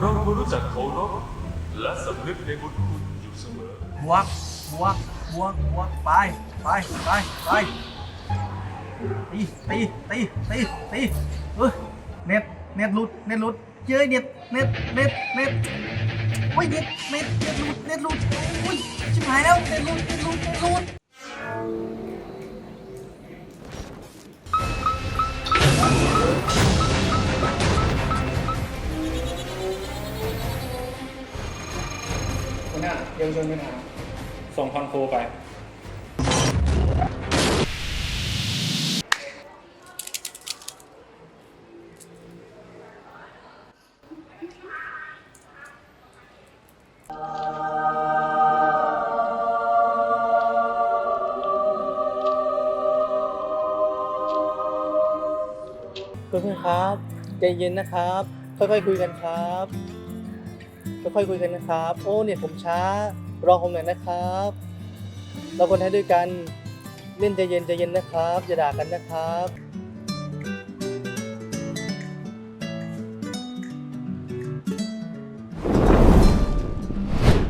เราควรรู้จักเคารพและสำนึกในบุญคุณอยู่เสมอ บวกบวกบวกบวกไปไปไปไปตีตีตีตีตีเฮ้ยเน็ตเน็ตหลุดเน็ตหลุดเย้ยเน็ตเน็ตเน็ตเน็ตโอ้ยเน็ตเน็ตเน็ตหลุดเน็ตหลุดโอ้ยชิบ หัวหน้าเยาวชนปัญหาส่งคอนโทรไปเพื่อนๆครับ ใจเย็นนะครับ ค่อยๆคุยกันครับ ค่อยๆคุยกันนะครับ โอ้เนี่ยผมช้ารอผมหน่อยนะครับ เราคนไทยด้วยกันเล่นใจเย็นใจเย็นนะครับอย่าด่ากันนะครับ